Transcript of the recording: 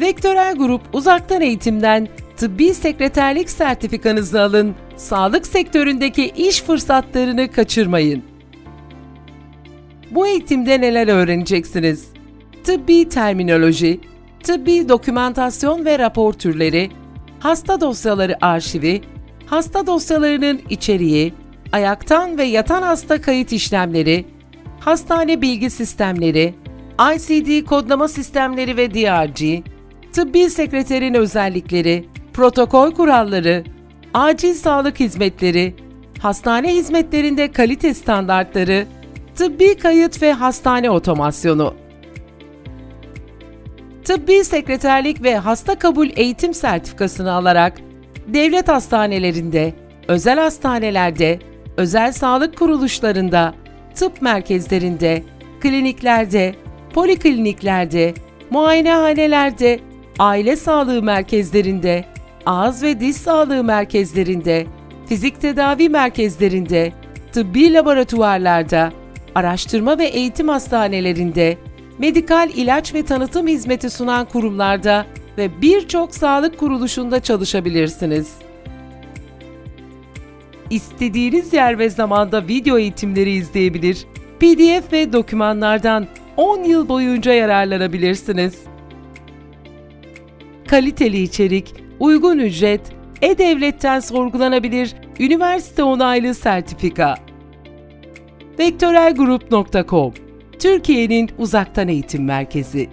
Vektörel Grup uzaktan eğitimden tıbbi sekreterlik sertifikanızı alın, sağlık sektöründeki iş fırsatlarını kaçırmayın. Bu eğitimde neler öğreneceksiniz? Tıbbi terminoloji, tıbbi dokümantasyon ve rapor türleri, hasta dosyaları arşivi, hasta dosyalarının içeriği, ayaktan ve yatan hasta kayıt işlemleri, hastane bilgi sistemleri, ICD kodlama sistemleri ve DRG, tıbbi sekreterin özellikleri, protokol kuralları, acil sağlık hizmetleri, hastane hizmetlerinde kalite standartları, tıbbi kayıt ve hastane otomasyonu. Tıbbi sekreterlik ve hasta kabul eğitim sertifikasını alarak devlet hastanelerinde, özel hastanelerde, özel sağlık kuruluşlarında, tıp merkezlerinde, kliniklerde, polikliniklerde, muayenehanelerde, aile sağlığı merkezlerinde, ağız ve diş sağlığı merkezlerinde, fizik tedavi merkezlerinde, tıbbi laboratuvarlarda, araştırma ve eğitim hastanelerinde, medikal ilaç ve tanıtım hizmeti sunan kurumlarda ve birçok sağlık kuruluşunda çalışabilirsiniz. İstediğiniz yer ve zamanda video eğitimleri izleyebilir, PDF ve dokümanlardan 10 yıl boyunca yararlanabilirsiniz. Kaliteli içerik, uygun ücret, e-devletten sorgulanabilir, üniversite onaylı sertifika. Vektörelgrup.com Türkiye'nin uzaktan eğitim merkezi.